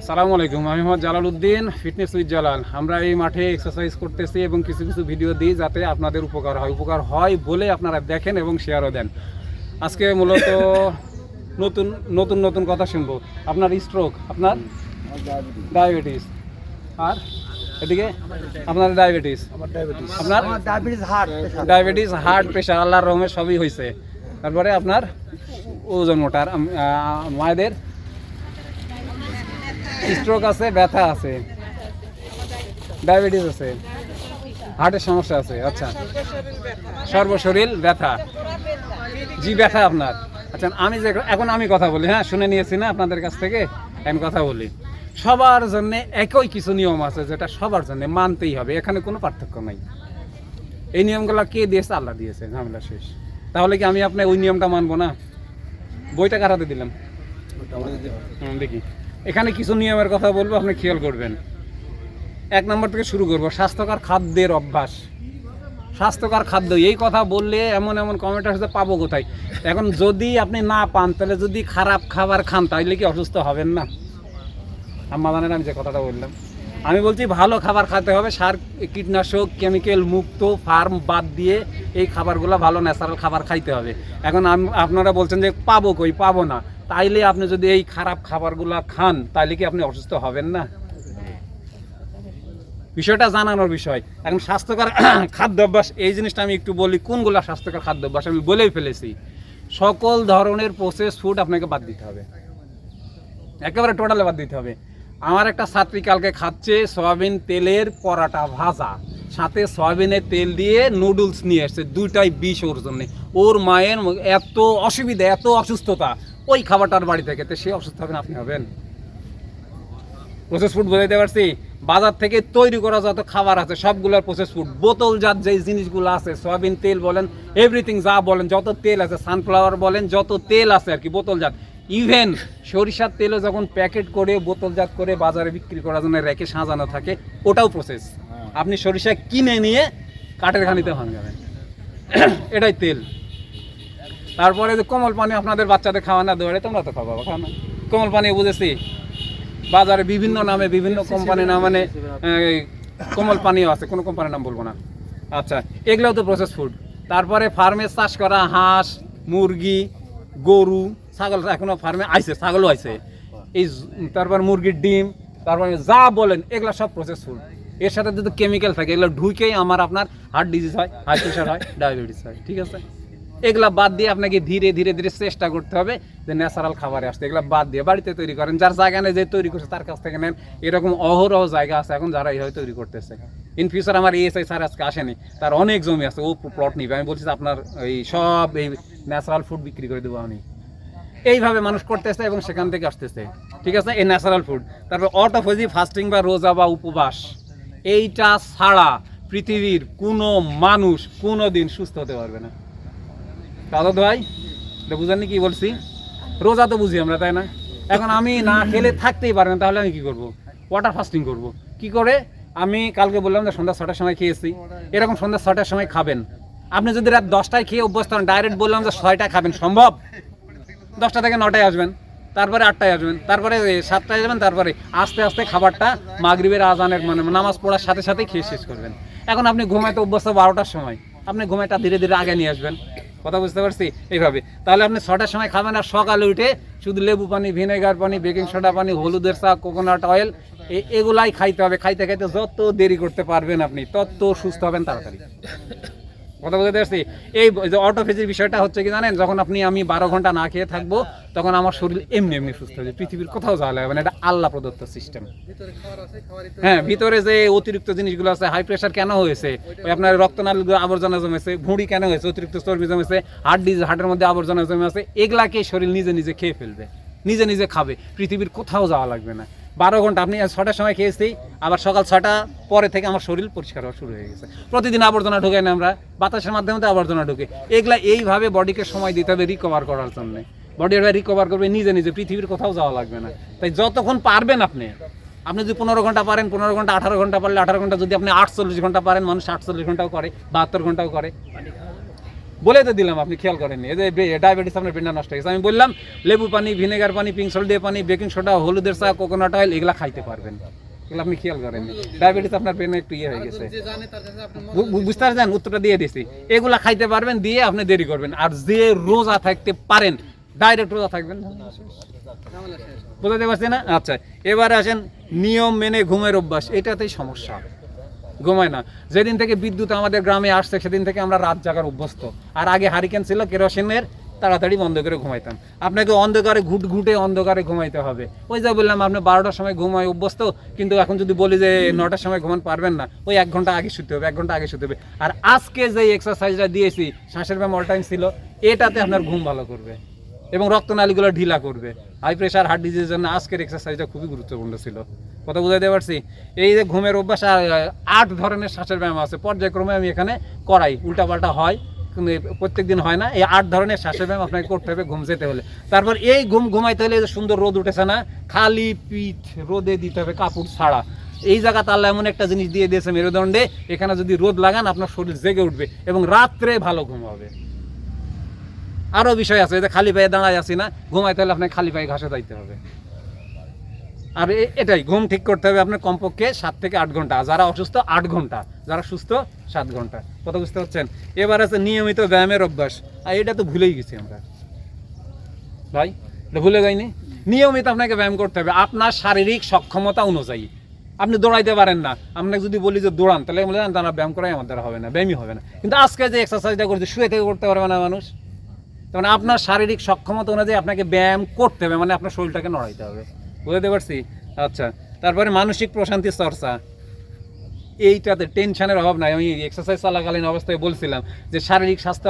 আসসালামু আলাইকুম আমি মোহাম্মদ জালাল উদ্দিন ফিটনেস উইথ জালাল আমরা এই মাঠে এক্সারসাইজ করতেছি এবং কিছু কিছু ভিডিও দিই যাতে আপনাদের উপকার হয়। উপকার হয় বলে আপনারা দেখেন এবং শেয়ারও দেন। আজকে মূলত নতুন নতুন নতুন কথা শুনব। আপনার স্ট্রোক আপনার? ডায়াবেটিস আর এদিকে? আপনার ডায়াবেটিস আপনার? Diabetes heart diabetes heart pressure আল্লাহর রহমে সবই হয়েছে তারপরে আপনার ওজন মোটার মায়েদের স্ট্রোক আছে ব্যথা আছে ডায়াবেটিস আছে হার্টের সমস্যা আছে আচ্ছা। সর্বশরীর ব্যথা। জি ব্যথা আপনার। আচ্ছা আমি যে এখন আমি কথা বলি হ্যাঁ শুনে নিয়েছি না আপনাদের কাছ থেকে আমি কথা বলি। সবার জন্য একই কিছু নিয়ম আছে যেটা সবার জন্য মানতেই হবে এখানে কোনো পার্থক্য নাই। এই নিয়মগুলো কে দিয়েছে? আল্লাহ দিয়েছে ঝামেলা শেষ। তাহলে কি আমি আপনার ওই নিয়মটা মানবো না? বইটা কাটাতে দিলাম? দেখি। এখানে কিছু নিয়মের কথা বলব, আপনি খেয়াল করবেন। এক নম্বর থেকে শুরু করব, স্বাস্থ্যকর খাদ্যের অভ্যাস। স্বাস্থ্যকর খাদ্য, এই কথা বললে এমন এমন কমেন্ট আসতে পাবো কোথায়? এখন যদি আপনি না পান, তাহলে যদি খারাপ খাবার খান তাহলে কি অসুস্থ হবেন না? আমাদের আমি যে কথাটা বললাম। আমি বলছি, ভালো খাবার খেতে হবে, সার, কীটনাশক কেমিক্যাল মুক্ত ফার্ম বাদ দিয়ে এই খাবারগুলো ভালো ন্যাচারাল খাবার খাইতে হবে। এখন আপনারা বলছেন যে পাবো কই? পাবো না। তাইলে আপনি যদি এই খারাপ খাবারগুলো খান, তাইলে কি আপনি অসুস্থ হবেন না? বিষয়টা জানানোর বিষয়। এখন স্বাস্থ্যকর খাদ্যাভ্যাস, এই জিনিসটা আমি একটু বলি, কোনগুলো স্বাস্থ্যকর খাদ্যাভ্যাস আমি বলেই ফেলেছি। সকল ধরনের প্রসেস ফুড আপনাকে বাদ দিতে হবে। একেবারে টোটালে বাদ দিতে হবে। আমার একটা ছাত্রী কালকে খাচ্ছে সয়াবিন তেলের পরাটা ভাজা। সাথে সয়াবিনের তেল দিয়ে নুডলস নিয়ে এসছে, দুইটাই বিষ ওর জন্য। ওর মায়ের এত অসুবিধা, এত অসুস্থতা। ওই খাবারটার বাড়ি থেকে। তো সে অসুস্থ হবেন আপনি হবেন। প্রসেস ফুড বোঝাইতে পারছি? বাজার থেকে তৈরি করা যত খাবার আছে সবগুলোর প্রসেস ফুড বোতলজাত যে জিনিসগুলো আছে সয়াবিন তেল বলেন এভরিথিং যা বলেন যত তেল আছে সানফ্লাওয়ার বলেন যত তেল আছে আর কি বোতলজাত। ইভেন সরিষার তেলও যখন প্যাকেট করে বোতলজাত করে বাজারে বিক্রি করার জন্য রেখে সাজানো থাকে ওটাও প্রসেস আপনি সরিষা কিনে নিয়ে কাঠের খানিতে ভাঙাবেন। এটাই তেল। তারপরে যে কোমল পানি আপনাদের বাচ্চাদের খাওয়া না দেওয়ারে তোমরা তো খাওয়া খাও না। কোমল পানি বুঝেছি। বাজারে বিভিন্ন নামে বিভিন্ন কোম্পানি না মানে কোমল পানিও আছে কোনো কোম্পানির নাম বলব না। আচ্ছা এগুলোও তো প্রসেস ফুড তারপরে ফার্মে চাষ করা হাঁস মুরগি গরু ছাগল এখনও ফার্মে আইছে ছাগলও আইছে। এই তারপর মুরগির ডিম তারপরে যা বলেন এগুলো সব প্রসেস ফুড এর সাথে যদি কেমিক্যাল থাকে এগুলো ঢুকেই আমার আপনার হার্ট ডিজিজ হয় হাই প্রেশার হয় ডায়াবেটিস হয় ঠিক আছে? এগুলা বাদ দিয়ে আপনাকে ধীরে ধীরে ধীরে চেষ্টা করতে হবে যে ন্যাচারাল খাবারে আসতে। এগুলা বাদ দিয়ে বাড়িতে তৈরি করেন। যার জায়গা নেই, যে তৈরি করছে, তার কাছ থেকে নেন। এরকম অহরহ জায়গা আছে এখন যারা এইভাবে তৈরি করতেছে। ইন ফিউচার আমার এএসআই স্যার আজকে আসেনি, তার অনেক জমি আছে, ও প্লট নিবে। আমি বলছি আপনার এই সব এই ন্যাচারাল ফুড বিক্রি করে দেবো আমি। এইভাবে মানুষ করতেছে এবং সেখান থেকে আসতেছে। ঠিক আছে? এই ন্যাচারাল ফুড তারপর অটোফেজি ফাস্টিং বা রোজা বা উপবাস, এইটা ছাড়া পৃথিবীর কোনো মানুষ কোনো দিন সুস্থ হতে পারবে না। দাদা ভাই বুঝেননি কি বলছি? রোজা তো বুঝি আমরা, তাই না? এখন আমি না খেলে থাকতেই পারি না, তাহলে আমি কি করব? ওয়াটার ফাস্টিং করব। কি করে? আমি কালকে বললাম যে সন্ধ্যা ছটার সময় খেয়েছি। এরকম সন্ধ্যা ছটার সময় খাবেন। আপনি যদি রাত দশটায় খেয়ে অভ্যস্ত হন ডাইরেক্ট বললাম যে ছয়টায় খাবেন, সম্ভব? দশটা থেকে নটায় আসবেন, তারপরে আটটায় আসবেন, তারপরে সাতটায় যাবেন তারপরে আস্তে আস্তে খাবারটা মাগরিবের আজানের মানে নামাজ পড়ার সাথে সাথে খেয়ে শেষ করবেন। এখন আপনি ঘুমাইতে অভ্যস্ত বারোটার সময়, আপনি ঘুমাইটা ধীরে ধীরে আগে নিয়ে আসবেন। কথা বুঝতে পারছি? এইভাবে। তাহলে আপনি ছটার সময় খাবেন আর সকালে উঠে শুধু লেবু পানি, ভিনেগার পানি, বেকিং সোডা পানি, হলুদের চা, কোকোনাট অয়েল এগুলাই খাইতে হবে। খাইতে খাইতে যত দেরি করতে পারবেন আপনি, তত সুস্থ হবেন তাড়াতাড়ি। কথা বলতে পারছি এই যে অটোফেজির বিষয়টা হচ্ছে কি জানেন, যখন আপনি আমি বারো ঘণ্টা না খেয়ে থাকব, তখন আমার শরীর এমনি এমনি সুস্থ হয়ে পৃথিবীর কোথাও যাওয়া লাগবে না, এটা আল্লাহ প্রদত্ত সিস্টেম হ্যাঁ ভিতরে যে অতিরিক্ত জিনিসগুলো আছে হাই প্রেশার কেন হয়েছে? ওই আপনার রক্তনালীগুলো আবর্জনা জমেছে, ভুঁড়ি কেন হয়েছে? অতিরিক্ত চর্বি জমেছে হার্ট ডিজ, হার্টের মধ্যে আবর্জনা জমে আছে, এগুলাকে শরীর নিজে নিজে খেয়ে ফেলবে, নিজে নিজে খাবে। পৃথিবীর কোথাও যাওয়া লাগবে না। বারো ঘণ্টা। আপনি ছটার সময় খেয়েছি আবার সকাল ছটা পরে থেকে আমার শরীর পরিষ্কার হওয়া শুরু হয়ে গেছে। প্রতিদিন আবর্জনা ঢুকে না আমরা, বাতাসের মাধ্যমে তো আবর্জনা ঢুকে। এগুলা এইভাবে বডিকে সময় দিতে হবে রিকভার করার জন্য। বডি রিকভার করবে নিজে নিজে, পৃথিবীর কোথাও যাওয়া লাগবে না। তাই যতক্ষণ পারবেন আপনি আপনি যদি পনেরো ঘণ্টা পারেন, পনেরো ঘণ্টা, আঠারো ঘণ্টা পারলে আঠারো ঘণ্টা, যদি আপনি আটচল্লিশ ঘণ্টা পারেন, মানুষ আটচল্লিশ ঘন্টাও করে, বাহাত্তর ঘন্টাও করে। বলে তো দিলাম, আপনি খেয়াল করেননি। এই যে ডায়াবেটিস আপনার ব্রেনটা নষ্ট হয়ে গেছে। আমি বললাম, লেবু পানি, ভিনেগার পানি পিঙ্ক সল্ট পানি বেকিং সোডা হলুদের চা কোকোনাট অয়েল এগুলা খাইতে পারবেন। এগুলো আপনি খেয়াল করেননি। ডায়াবেটিস আপনার ব্রেনে একটু ইয়ে হয়ে গেছে। বুঝতে পারছেন? উত্তরটা দিয়ে দিছি। এগুলা খাইতে পারবেন, দিয়ে আপনি দেরি করবেন। আর যে রোজা থাকতে পারেন ডাইরেক্ট রোজা থাকবেন বুঝতে পারছি না? আচ্ছা এবারে আসেন, নিয়ম মেনে ঘুমের অভ্যাস, এটাতেই সমস্যা। ঘুমায় না। যেদিন থেকে বিদ্যুৎ আমাদের গ্রামে আসছে, সেদিন থেকে আমরা রাত জাগার অভ্যস্ত। আর আগে হারিকেন ছিল, কেরোসিনের তাড়াতাড়ি বন্ধ করে ঘুমাইতাম। আপনাকে অন্ধকারে ঘুট ঘুটে অন্ধকারে ঘুমাইতে হবে। ওই যা বললাম, আপনি বারোটার সময় ঘুমায় অভ্যস্ত, কিন্তু এখন যদি বলি যে নটার সময় ঘুমান, পারবেন না। ওই এক ঘণ্টা আগে শুতে হবে, এক ঘণ্টা আগে শুতে হবে। আর আজকে যে এক্সারসাইজটা দিয়েছি, শ্বাসের ব্যায়াম অল টাইম ছিল, এটাতে আপনার ঘুম ভালো করবে। এবং রক্তনালীগুলো ঢিলা করবে। হাই প্রেশার হার্ট ডিজিজের জন্য আজকের এক্সারসাইজটা খুবই গুরুত্বপূর্ণ ছিল। কথা বুঝাইতে পারছি? এই যে ঘুমের অভ্যাস আট ধরনের শ্বাসের ব্যায়াম আছে। পর্যায়ক্রমে আমি এখানে করাই, উল্টাপাল্টা হয় প্রত্যেক দিন হয় না। এই আট ধরনের শ্বাসের ব্যায়াম আপনাকে করতে হবে ঘুম যেতে হলে। তারপর এই ঘুম ঘুমাইতে হলে সুন্দর রোদ উঠেছে না, খালি পিঠ রোদে দিতে হবে কাপড় ছাড়া। এই জায়গাতে আল্লাহ এমন একটা জিনিস দিয়ে দিয়েছে মেরুদণ্ডে, এখানে যদি রোদ লাগান আপনার শরীর জেগে উঠবে এবং রাত্রে ভালো ঘুম হবে। আরও বিষয় আছে যে খালি পায়ে দাঁড়ায় আছি না, ঘুমাইতে হলে আপনাকে খালি পায়ে ঘাসে যাইতে হবে। আর এটাই, ঘুম ঠিক করতে হবে আপনার কমপক্ষে সাত থেকে আট ঘণ্টা যারা অসুস্থ, আট ঘণ্টা, যারা সুস্থ, সাত ঘণ্টা। কত বুঝতে পারছেন? এবার আছে নিয়মিত ব্যায়ামের অভ্যাস, আর এটা তো ভুলেই গেছি আমরা। ভাই, এটা ভুলে যাইনি? নিয়মিত আপনাকে ব্যায়াম করতে হবে, আপনার শারীরিক সক্ষমতা অনুযায়ী। আপনি দৌড়াইতে পারেন না, আপনাকে যদি বলি যে দৌড়ান, তাহলে বলে তারা ব্যায়াম করাই আমার দ্বারা হবে না, ব্যায়ামই হবে না। কিন্তু আজকে যে এক্সারসাইজটা করছে, শুয়ে থেকে করতে পারবে না মানুষ। তার মানে আপনার শারীরিক সক্ষমতা অনুযায়ী আপনাকে ব্যায়াম করতে হবে মানে আপনার শরীরটাকে নড়াইতে হবে। বুঝতে পারছি? আচ্ছা তারপরে মানসিক প্রশান্তি চর্চা। এইটাতে টেনশনের অভাব নাই। আমি এক্সারসাইজ চলাকালীন অবস্থায় বলছিলাম যে শারীরিক স্বাস্থ্য,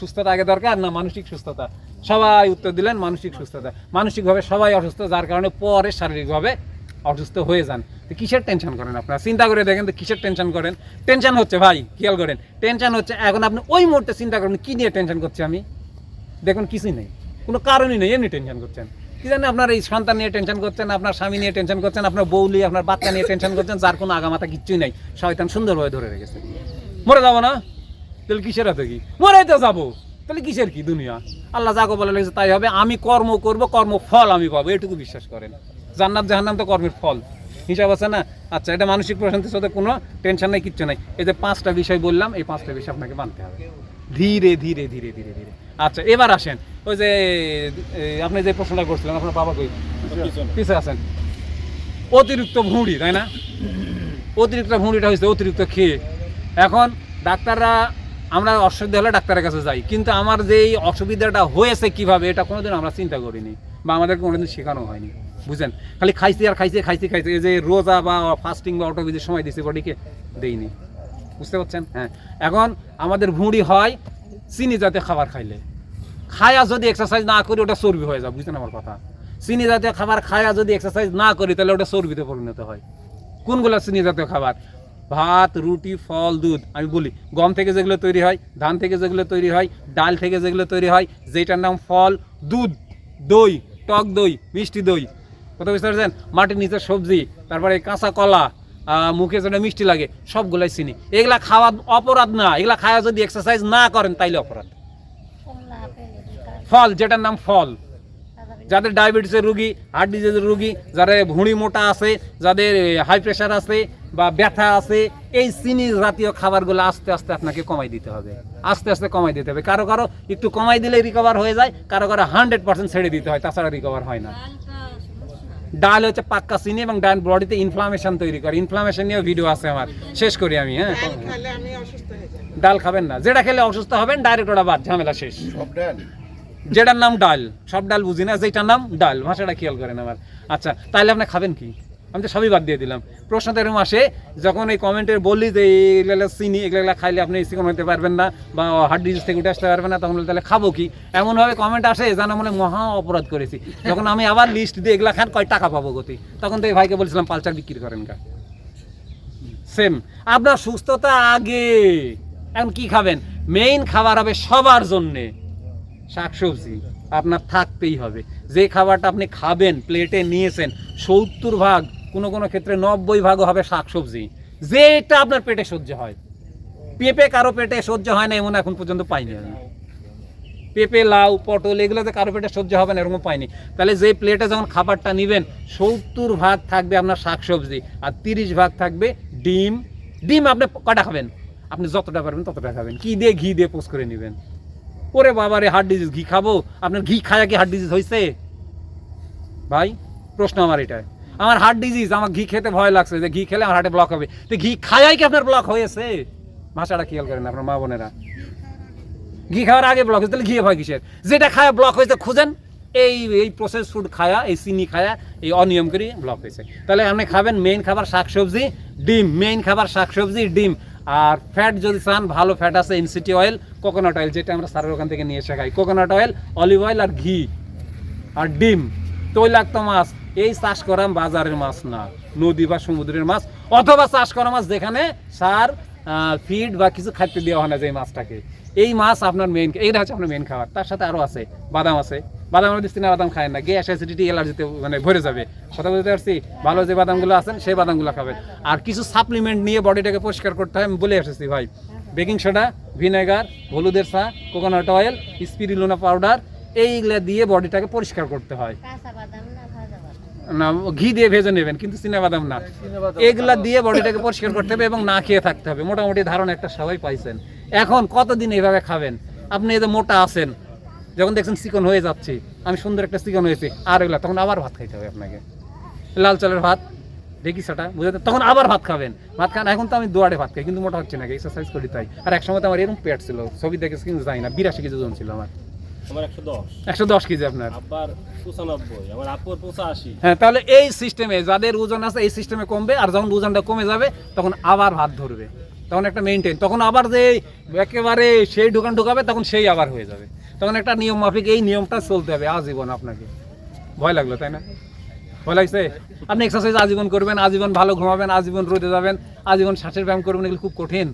সুস্থতা আগে দরকার, না মানসিক সুস্থতা? সবাই উত্তর দিলেন মানসিক সুস্থতা। মানসিকভাবে সবাই অসুস্থ, যার কারণে পরে শারীরিকভাবে অসুস্থ হয়ে যান। তো কিসের টেনশন করেন আপনারা? চিন্তা করে দেখেন তো কিসের টেনশন করেন? টেনশন হচ্ছে, ভাই, খেয়াল করেন, টেনশন হচ্ছে, এখন আপনি ওই মুহূর্তে চিন্তা করেন, কী নিয়ে টেনশন করছি আমি? দেখুন, কিছুই নেই। কোনো কারণই নেই এমনি টেনশন করছেন। কি জানি আপনার এই সন্তান নিয়ে টেনশন করছেন, আপনার স্বামী নিয়ে টেনশন করছেন, আপনার বউ নিয়ে, আপনার বাচ্চা নিয়ে টেনশন করছেন, যার কোনো আগামাতা কিচ্ছুই নাই। শয়তান সুন্দরভাবে ধরে রেখেছে। মরে যাব না? তাহলে কিসের এত কি? মরে তো যাব। তাহলে কিসের কি দুনিয়া? আল্লাহ যাকে বলে লেগেছে, তাই হবে। আমি কর্ম করব, কর্ম ফল আমি পাবো। এটুকু বিশ্বাস করেন। জান্নাত, জাহান্নাম তো কর্মের ফল। হিসাব আছে না? আচ্ছা এটা মানসিক প্রশান্তির সাথে কোনো টেনশন নাই, কিচ্ছু নাই। এই যে পাঁচটা বিষয় বললাম, এই পাঁচটা বিষয় আপনাকে মানতে হবে। ধীরে ধীরে ধীরে ধীরে ধীরে। আচ্ছা এবার আসেন। ওই যে আপনি যে প্রশ্নটা করছিলেন আপনার বাবা কই? পিছে আছেন। অতিরিক্ত ভুঁড়ি তাই না? অতিরিক্ত ভুঁড়িটা হয়েছে অতিরিক্ত খেয়ে এখন ডাক্তাররা আমরা অসুবিধা হলে ডাক্তারের কাছে যাই কিন্তু আমার যে এই অসুবিধাটা হয়েছে কীভাবে এটা কোনোদিন আমরা চিন্তা করিনি বা আমাদেরকে কোনোদিন শেখানো হয়নি বুঝেন খালি খাইছি আর খাইছে খাইছি খাইছে এই যে রোজা বা ফাস্টিং বা অটোবিজের সময় দিছি বডিকে দেইনি বুঝতে পারছেন? হ্যাঁ। এখন আমাদের ভুঁড়ি হয় চিনি জাতীয় খাবার খাইলে। খায়া যদি এক্সারসাইজ না করি, ওটা চর্বি হয়ে যাবে, বুঝছেন আমার কথা? চিনি জাতীয় খাবার খায়া যদি এক্সারসাইজ না করি, তাহলে ওটা চর্বিতে পরিণত হয়। কোনগুলো চিনি জাতীয় খাবার? ভাত, রুটি, ফল, দুধ, আমি বলি, গম থেকে যেগুলো তৈরি হয়, ধান থেকে যেগুলো তৈরি হয়, ডাল থেকে যেগুলো তৈরি হয়, যেটার নাম ফল, দুধ, দই, টক দই, মিষ্টি দই। কথা বুঝতে পারছেন? মাটির নিচে সবজি, তারপরে কাঁচা কলা মুখে যেটা মিষ্টি লাগে, সবগুলাই চিনি। এগুলা খাওয়া অপরাধ না, এগুলা খাওয়া যদি এক্সারসাইজ না করেন, তাইলে অপরাধ। ফল, যেটার নাম ফল। যাদের ডায়াবেটিসের রুগী, হার্ট ডিজিজের রুগী, যাদের ভুঁড়ি মোটা আছে, যাদের হাই প্রেশার আছে, বা ব্যথা আছে, এই চিনি জাতীয় খাবারগুলো আস্তে আস্তে আপনাকে কমাই দিতে হবে। আস্তে আস্তে কমাই দিতে হবে। কারও কারও একটু কমাই দিলে রিকভার হয়ে যায়, কারও কারও হান্ড্রেড পার্সেন্ট ছেড়ে দিতে হয়, তাছাড়া রিকভার হয় না। ডাল হচ্ছে পাক্কা চিনি এবং ডাল বডিতে ইনফ্লামেশন তৈরি করে। ইনফ্লামেশন নিয়েও ভিডিও আছে আমার। শেষ করি আমি হ্যাঁ? আমি অসুস্থ হয়ে যাই। ডাল খাবেন না। যেটা খেলে অসুস্থ হবেন ডাইরেক্ট ওটা বাদ ঝামেলা শেষ। সব ডাল? যেটার নাম ডাল সব ডাল বুঝি না যেটার নাম ডাল। ভাষাটা খেয়াল করেন আমার। আচ্ছা তাহলে আপনি খাবেন কি? আমি তো সবই বাদ দিয়ে দিলাম। প্রশ্নটা এরকম আসে, যখন এই কমেন্টের বললি যে এগুলো চিনি, এগুলো খাইলে আপনি চিকন হতে পারবেন না বা হার্ট ডিজিজ থেকে উঠে আসতে পারবেন না, তখন তাহলে খাব কি? এমনভাবে কমেন্ট আসে যেন মনে মহা অপরাধ করেছি। যখন আমি আবার লিস্ট দিয়ে এগুলা খান কয় টাকা পাবো গতি? তখন তো এই ভাইকে বলছিলাম পালচার বিক্রি করেন কা সেম আপনার সুস্থতা আগে। এখন কি খাবেন? মেইন খাবার হবে সবার জন্যে শাকসবজি। আপনার থাকতেই হবে। যে খাবারটা আপনি খাবেন প্লেটে নিয়েছেন, সত্তর ভাগ কোনো কোনো ক্ষেত্রে নব্বই ভাগও হবে শাকসবজি। যেটা আপনার পেটে সহ্য হয়। পেঁপে কারও পেটে সহ্য হয় না, এমন এখন পর্যন্ত পাইনি আমি। পেঁপে, লাউ, পটল এগুলোতে কারও পেটে সহ্য হবে না এরকম পাইনি। তাহলে যে প্লেটে যখন খাবারটা নেবেন, সত্তর ভাগ থাকবে আপনার শাকসবজি আর তিরিশ ভাগ থাকবে ডিম। ডিম আপনি কটা খাবেন? আপনি যতটা পারবেন ততটা খাবেন। কি দিয়ে ঘি দিয়ে পোস্ট করে নেবেন? ওরে বাবারে হার্ট ডিজিজ ঘি খাব? আপনার ঘি খায়া কি হার্ট ডিজিজ হয়েছে ভাই, প্রশ্ন আমার এটাই। আমার হার্ট ডিজিজ আমার ঘি খেতে ভয় লাগছে, যে ঘি খেলে আমার হার্টে ব্লক হবে। তো ঘি খায়াই কি আপনার ব্লক হয়েছে? ভাষাটা খেয়াল করেন আপনার মা বোনেরা? ঘি খাওয়ার আগে ব্লক হয়েছে, তাহলে ঘি ভয় কিসের? যেটা খায় ব্লক হয়েছে, খুঁজেন। এই এই প্রসেস ফুড খায়া, এই চিনি খায়া, এই অনিয়ম করে ব্লক হয়েছে। তাহলে আপনি খাবেন মেইন খাবার শাকসবজি, ডিম মেইন খাবার শাকসবজি, ডিম। আর ফ্যাট যদি চান, ভালো ফ্যাট আছে ইনসিটি অয়েল কোকোনাট অয়েল যেটা আমরা স্যারের ওখান থেকে নিয়ে এসে খাই। কোকোনাট অয়েল অলিভ অয়েল আর ঘি। আর ডিম। তৈলাক্ত মাছ এই চাষ করা বাজারের মাছ না, নদী বা সমুদ্রের মাছ, অথবা চাষ করা মাছ যেখানে সার ফিড বা কিছু খাদ্য দেওয়া হয় না যে মাছটাকে। এই মাছ আপনার মেইন এইটা হচ্ছে আপনার মেইন খাবার। তার সাথে আরও আছে, বাদাম আছে। বাদাম আমাদের চিনা বাদাম খায় না, গ্যাস অ্যাসিডিটি অ্যালার্জিতে মানে ভরে যাবে। কথা বলতে পারছি? ভালো যে বাদামগুলো আছেন সেই বাদামগুলো খাবেন আর কিছু সাপ্লিমেন্ট নিয়ে বডিটাকে পরিষ্কার করতে হয়, আমি বলে এসেছি ভাই। বেকিং সোডা, ভিনেগার, হলুদের চা কোকোনাট অয়েল স্পিরিলোনা পাউডার এইগুলা দিয়ে বডিটাকে পরিষ্কার করতে হয়। না না ঘি দিয়ে ভেজে নেবেন কিন্তু চিনা বাদাম না এগুলা দিয়ে বডিটাকে পরিষ্কার করতে হবে এবং না খেয়ে থাকতে হবে। মোটামুটি ধারণা একটা সবাই পাইছেন। এখন কতদিন এইভাবে খাবেন? আপনি এই যে মোটা আছেন যখন দেখছেন চিকন হয়ে যাচ্ছে আমি সুন্দর একটা চিকন হয়েছে আর এগুলা তখন আবার ভাত খাইতে হবে আপনাকে। লাল চালের ভাত দেখি সেটা বুঝতে তখন আবার ভাত খাবেন। ভাত খান এখন তো আমি দুয়ারে ভাত খাই কিন্তু মোটা হচ্ছে নাকি এক্সারসাইজ করি তাই। আর এক সময় তো আমার এরকম পেট ছিল ছবি দেখে কিন্তু যাই না বিরাশি কেজি ওজন ছিল আমার। একশো দশ। কেজি আপনার। হ্যাঁ তাহলে এই সিস্টেমে যাদের ওজন আছে এই সিস্টেমে কমবে আর যখন ওজনটা কমে যাবে তখন আবার ভাত ধরবে। তখন একটা মেনটেন তখন আবার যে একেবারে সেই ঢুকান ঢুকাবে তখন সেই আবার হয়ে যাবে। তখন একটা নিয়ম মাফিক এই নিয়মটা চলতে হবে আজীবন আপনাকে। ভয় লাগল তাই না? ভয় লাগছে? আপনি এক্সারসাইজ আজীবন করবেন আজীবন ভালো ঘুমাবেন আজীবন রোদে যাবেন আজীবন শ্বাসের ব্যায়াম করবেন এগুলো খুব কঠিন।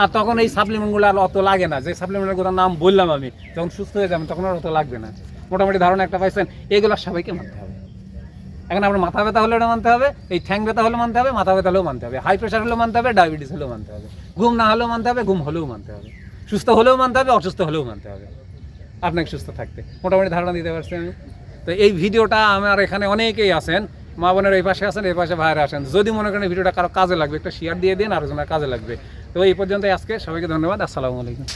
আর তখন এই সাপ্লিমেন্টগুলো আর অত লাগে না। যে সাপ্লিমেন্টের কথা নাম বললাম আমি, যখন সুস্থ হয়ে যাবেন তখন আর অত লাগবে না। মোটামুটি ধারণা একটা পাইছেন, এগুলো সবাইকে মানতে হবে। এখন আপনার মাথা ব্যথা হলে ওটা মানতে হবে, এই ঠ্যাং ব্যথা হলে মানতে হবে, মাথা ব্যথা হলেও মানতে হবে হাই প্রেশার হলেও মানতে হবে ডায়াবেটিস হলেও মানতে হবে, ঘুম না হলেও মানতে হবে, ঘুম হলেও মানতে হবে, সুস্থ হলেও মানতে হবে, অসুস্থ হলেও মানতে হবে। আপনাকে সুস্থ থাকতে। মোটামুটি ধারণা দিতে পারছি আমি। তো এই ভিডিওটা আমার এখানে অনেকেই আছেন, মা বোনের এই পাশে আছেন, এই পাশে বাইরে আসেন যদি মনে করেন ভিডিওটা কারও কাজে লাগবে, একটা শেয়ার দিয়ে দিন আর কাজে লাগবে। তো এই পর্যন্ত আজকে। সবাইকে ধন্যবাদ। আসসালামু আলাইকুম।